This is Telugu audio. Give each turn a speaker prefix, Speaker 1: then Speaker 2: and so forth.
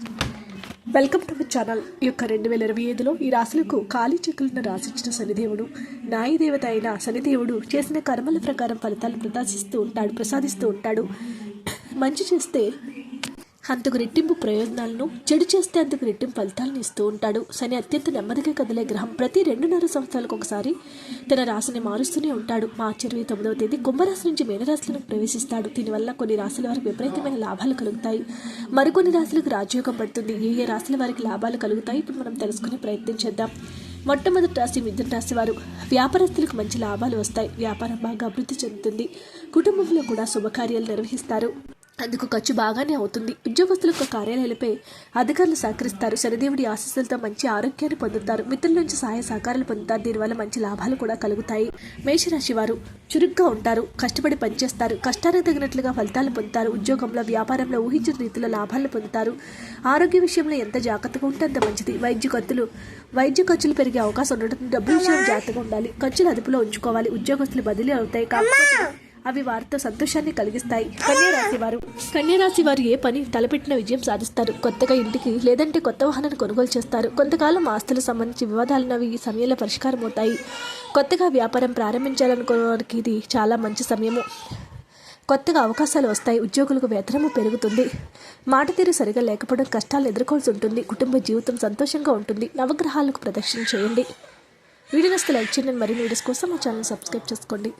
Speaker 1: Welcome to my channel. ఈ యొక్క రెండు వేల ఇరవై ఐదులో ఈ రాశులకు ఖాళీ చెక్కులను రాసిచ్చిన శనిదేవుడు న్యాయదేవత అయిన శనిదేవుడు చేసిన కర్మల ప్రకారం ఫలితాలు ప్రదర్శిస్తూ ఉంటాడు ప్రసాదిస్తూ ఉంటాడు. మంచి చేస్తే అంతకు రెట్టింపు ప్రయోజనాలను చెడు చేస్తే అంతకు రెట్టింపు ఫలితాలను ఇస్తూ ఉంటాడు. శని అత్యంత నెమ్మదిగా కదిలే గ్రహం. ప్రతి రెండున్నర సంవత్సరాలకు ఒకసారి తన రాశిని మారుస్తూనే ఉంటాడు. మార్చి ఇరవై తొమ్మిదవ తేదీ కుంభరాశి నుంచి మీనరాశులకు ప్రవేశిస్తాడు. దీనివల్ల కొన్ని రాశుల వారికి విపరీతమైన లాభాలు కలుగుతాయి. మరికొన్ని రాశులకు రాజయోగం పడుతుంది. ఏ ఏ రాశుల వారికి లాభాలు కలుగుతాయి ఇప్పుడు మనం తెలుసుకునే ప్రయత్నం చేద్దాం. మొట్టమొదటి రాశి మిథున రాశి వారు. వ్యాపారస్తులకు మంచి లాభాలు వస్తాయి. వ్యాపారం బాగా అభివృద్ధి చెందుతుంది. కుటుంబంలో కూడా శుభకార్యాలు నిర్వహిస్తారు. అందుకు ఖర్చు బాగానే అవుతుంది. ఉద్యోగస్తుల యొక్క కార్యాలయాలపై అధికారులు సహకరిస్తారు. శనిదేవుడి ఆశీస్సులతో మంచి ఆరోగ్యాన్ని పొందుతారు. మిత్రుల నుంచి సహాయ సహకారాలు పొందుతారు. దీనివల్ల మంచి లాభాలు కూడా కలుగుతాయి. మేషరాశి వారు చురుగ్గా ఉంటారు. కష్టపడి పనిచేస్తారు. కష్టానికి తగినట్లుగా ఫలితాలు పొందుతారు. ఉద్యోగంలో వ్యాపారంలో ఊహించిన రీతిలో లాభాలు పొందుతారు. ఆరోగ్య విషయంలో ఎంత జాగ్రత్తగా ఉంటే అంత మంచిది. వైద్య ఖర్చులు వైద్య ఖర్చులు పెరిగే అవకాశం ఉండటం డబ్బు విషయం జాగ్రత్తగా ఉండాలి. ఖర్చులు అదుపులో ఉంచుకోవాలి. ఉద్యోగస్తులు బదిలీ అవుతాయి. కాకపోతే అవి వారితో సంతోషాన్ని కలిగిస్తాయి. కన్యారాశి వారు కన్యారాశి వారు ఏ పని తలపెట్టిన విజయం సాధిస్తారు. కొత్తగా ఇంటికి లేదంటే కొత్త వాహనాన్ని కొనుగోలు చేస్తారు. కొంతకాలం ఆస్తులకు సంబంధించి వివాదాలున్నవి ఈ సమయంలో పరిష్కారం అవుతాయి. కొత్తగా వ్యాపారం ప్రారంభించాలనుకునే వారికి ఇది చాలా మంచి సమయము. కొత్తగా అవకాశాలు వస్తాయి. ఉద్యోగులకు వేతనము పెరుగుతుంది. మాట తీరు సరిగా లేకపోవడం కష్టాలు ఎదుర్కోవాల్సి ఉంటుంది. కుటుంబ జీవితం సంతోషంగా ఉంటుంది. నవగ్రహాలకు ప్రదక్షిణ చేయండి. వీడియోస్ లైక్ చేయండి. మరిన్ని వీడియోస్ కోసం మా ఛానల్ సబ్స్క్రైబ్ చేసుకోండి.